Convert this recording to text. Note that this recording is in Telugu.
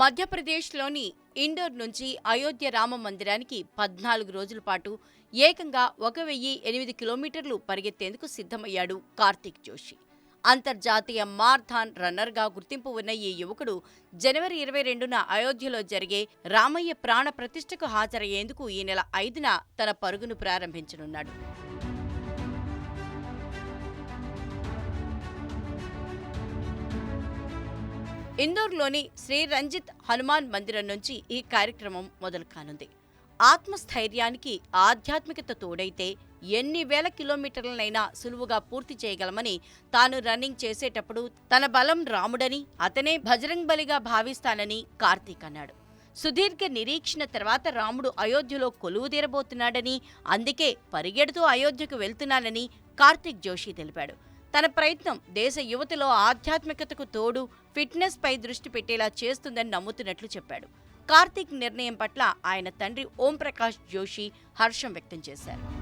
మధ్యప్రదేశ్లోని ఇండోర్ నుంచి అయోధ్య రామ మందిరానికి పద్నాలుగు రోజుల పాటు ఏకంగా ఒక వెయ్యి ఎనిమిది కిలోమీటర్లు పరిగెత్తేందుకు సిద్ధమయ్యాడు కార్తీక్ జోషి. అంతర్జాతీయ మార్థాన్ రన్నర్గా గుర్తింపు ఉన్న ఈ యువకుడు జనవరి ఇరవై రెండున అయోధ్యలో జరిగే రామయ్య ప్రాణ ప్రతిష్టకు హాజరయ్యేందుకు ఈ నెల ఐదున తన పరుగును ప్రారంభించనున్నాడు. ఇందోర్లోని శ్రీ రంజిత్ హనుమాన్ మందిరం నుంచి ఈ కార్యక్రమం మొదలు కానుంది. ఆత్మస్థైర్యానికి ఆధ్యాత్మికత తోడైతే ఎన్ని వేల కిలోమీటర్లనైనా సులువుగా పూర్తి చేయగలమని తాను రన్నింగ్ చేసేటప్పుడు తన బలం రాముడని అతనే భజరంగ్ బలిగా భావిస్తానని కార్తీక్ అన్నాడు. సుదీర్ఘ నిరీక్షణ తర్వాత రాముడు అయోధ్యలో కొలువుదీరబోతున్నాడని అందుకే పరిగెడుతూ అయోధ్యకు వెళ్తున్నానని కార్తీక్ జోషి తెలిపాడు. తన ప్రయత్నం దేశ యువతలో ఆధ్యాత్మికతకు తోడు ఫిట్నెస్ పై దృష్టి పెట్టేలా చేస్తుందని నమ్ముతున్నట్లు చెప్పాడు. కార్తీక్ నిర్ణయం పట్ల ఆయన తండ్రి ఓం ప్రకాష్ జోషి హర్షం వ్యక్తం చేశారు.